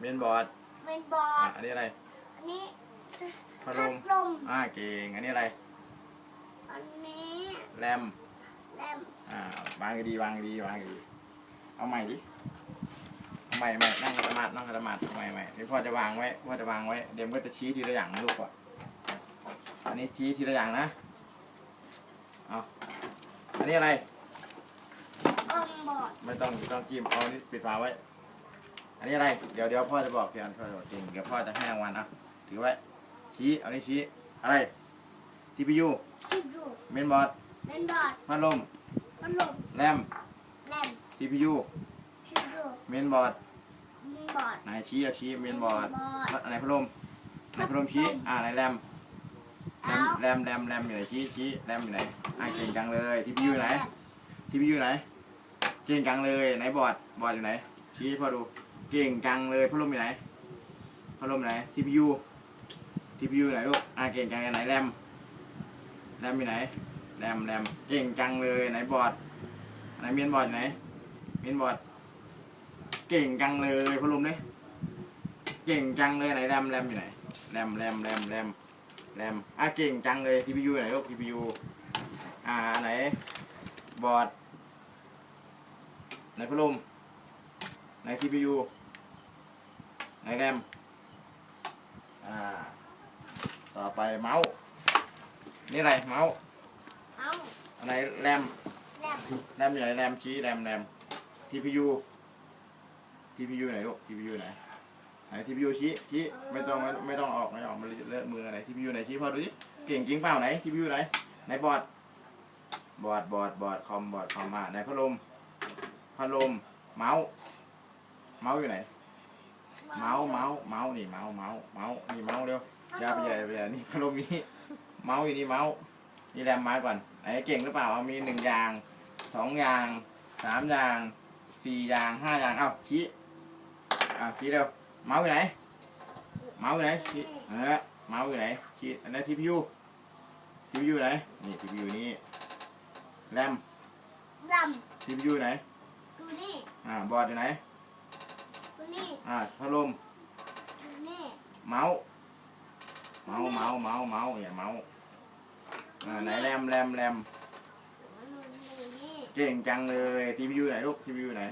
เมนบอร์ดเป็นบออะร์ดอันนี้อะไรอันนี้พัดลมลมอ่าเก่งอันนี้อะไรอันนี้แรมแรมอ่าวางดีๆวางดีๆวางดีๆเอาใหม่ดิเอาใหม่ใหม่นั่งกระมาดนั่งกระมาดเอาใหม่ใหม่เดี๋ยวพ่อจะวางไว้พ่อจะวางไว้เดี๋ยวมันก็จะชี้ทีละอย่างนะลูกอะอันนี้ชี้ทีละอย่างนะเอาอันนี้อะไรอมบอร์ดไม่ต้องไม่ต้องจิ้มเอานี่ปิดฝาไว้ อันนี้อะไร เดี๋ยวเดี๋ยวพ่อจะบอกเดี๋ยวพ่อจะบอกจริง เดี๋ยวพ่อจะให้รางวัลอะถือไว้ ชี้ เอานี่ชี้ อะไร CPU ซีดูเมนบอร์ดเป็นบอร์ดพัดลมพัดลมแรม แรม CPU ซีดูเมนบอร์ดเป็นบอร์ดไหนชี้เอาชี้เมนบอร์ดบอร์ดไหนพัดลมไหนพัดลมชี้ อ่าไหนแรมแรม แรมแรมแรมอยู่ไหนชี้ชี้แรมอยู่ไหน อ่าเก่งจังเลย CPU ไหน CPU ไหน เก่งจังเลยไหนบอร์ดบอร์ดอยู่ไหน ชี้ให้พ่อดู เก่งจังเลยพัดลมอยู่ไหนพัดลมอยู่ไหน CPU CPU ไหนลูกอ่าเก่งจังไหนแรมแรมอยู่ไหนแรมแรมเก่งจังเลยไหนบอร์ดไหนเมียนบอร์ดไหนเมียนบอร์ดเก่งจังเลยพัดลมเนี่ยเก่งจังเลยไหนแรมแรมอยู่ไหนแรมแรมแรมแรมแรมอะเก่งจังเลย CPU ไหนลูก CPU อ่าไหนบอร์ดไหนพัดลม ไหน CPU ไหนแรมอ่า ต่อไปเมาส์ นี่อะไรเมาส์เอาอันไหนแรม แรมแรมอยู่ไหนแรมชี้แรมแรม TPU TPU ไหนลูก TPU ไหนไหน TPU ชี้ชี้ไม่ต้องไม่ไม่ต้องออกไม่ต้องออกมาเลอะมืออะไร TPU ไหนชี้พอดูดิเก่งจริงเปล่าไหน TPU ไหนไหนบอร์ดบอร์ดบอร์ดบอร์ดคอมบอร์ดคอมมาไหนพัดลมพัดลมเมาส์ เมาส์อยู่ไหน เมาส์เมาส์เมาส์นี่เมาส์เมาส์เมาส์นี่เมาส์เร็วอย่าไปอย่าไปอย่านี่พัดลมนี่เมาส์อยู่นี่เมาส์นี่แรมมาก่อนไหนเก่งหรือเปล่าเอามีหนึ่งอย่างสองอย่างสามอย่างสี่อย่างห้าอย่างเอ้าชี้อะชี้เร็วเมาส์อยู่ไหน เมาส์อยู่ไหนชี้เออเมาส์อยู่ไหนชี้อันนี้ CPU CPU ไหนนี่ CPU นี่แรมแรม CPU ไหนดูนี่อ่าบอร์ดอยู่ไหนดู นี่อ่าพัดลมดูนี่เมาส์เมาส์เมาส์เมาส์เมาส์อย่าเมาส์อ่าไหนแรมแรมแรมดูนี่เก่งจังเลย CPU ไหนลูก CPU ไหน